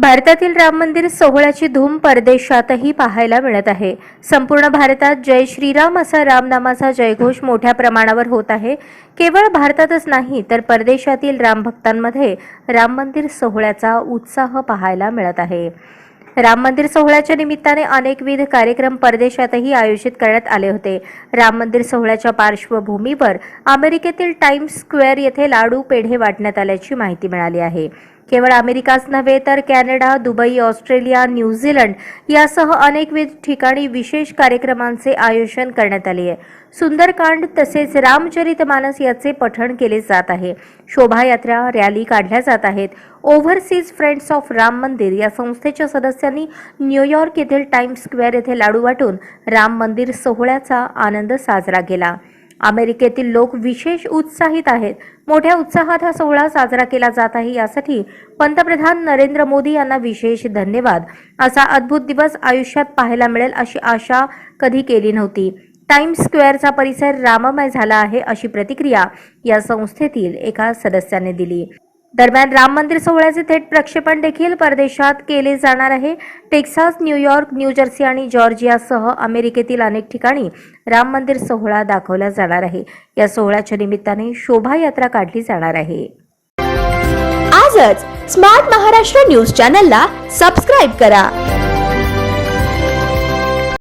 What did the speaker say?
भारतातील राम मंदिर सोहळ्याची धूम परदेशातही पाहायला मिळत आहे. संपूर्ण भारतात जय श्रीराम असा रामनामाचा जयघोष मोठ्या प्रमाणावर होत आहे. केवळ भारतातच नाही तर परदेशातील रामभक्तांमध्ये राम मंदिर सोहळ्याचा उत्साह पाहायला मिळत आहे. राम मंदिर सोहळ्याच्या निमित्ताने अनेकविध कार्यक्रम परदेशातही आयोजित करण्यात आले होते. राम मंदिर सोहळ्याच्या पार्श्वभूमीवर अमेरिकेतील टाइम्स स्क्वेअर येथे लाडू पेढे वाटण्यात आल्याची माहिती मिळाली आहे. केवळ अमेरिकाच नव्हे तर कॅनडा दुबई ऑस्ट्रेलिया न्यूझीलंड यासह अनेकविध ठिकाणी विशेष कार्यक्रमांचे आयोजन करण्यात आले आहे. सुंदरकांड तसेच रामचरितमानस याचे पठण केले जात आहे. शोभायात्रा रॅली काढल्या जात आहेत. ओव्हरसीज फ्रेंड्स ऑफ राम मंदिर या संस्थेच्या सदस्यांनी न्यूयॉर्क येथील टाइम्स स्क्वेअर येथे लाडू वाटून राम मंदिर सोहळ्याचा आनंद साजरा केला. अमेरिकेतील लोक विशेष उत्साहित आहेत. मोठ्या उत्साहात हा सोहळा साजरा केला जात आहे. यासाठी पंतप्रधान नरेंद्र मोदी यांना विशेष धन्यवाद. असा अद्भुत दिवस आयुष्यात पाहायला मिळेल अशी आशा कधी केली नव्हती. टाइम्स स्क्वेअरचा परिसर राममय झाला आहे अशी प्रतिक्रिया या संस्थेतील एका सदस्याने दिली. दरम्यान राम मंदिर सोहळ्याचे थेट प्रक्षेपण देखील परदेशात केले जाणार आहे. टेक्सास न्यूयॉर्क न्यूजर्सी आणि जॉर्जियासह अमेरिकेतील अनेक ठिकाणी राम मंदिर सोहळा दाखवला जाणार आहे. या सोहळ्याच्या निमित्ताने शोभायात्रा काढली जाणार आहे. आजच स्मार्ट महाराष्ट्र न्यूज चॅनलला सबस्क्राईब करा.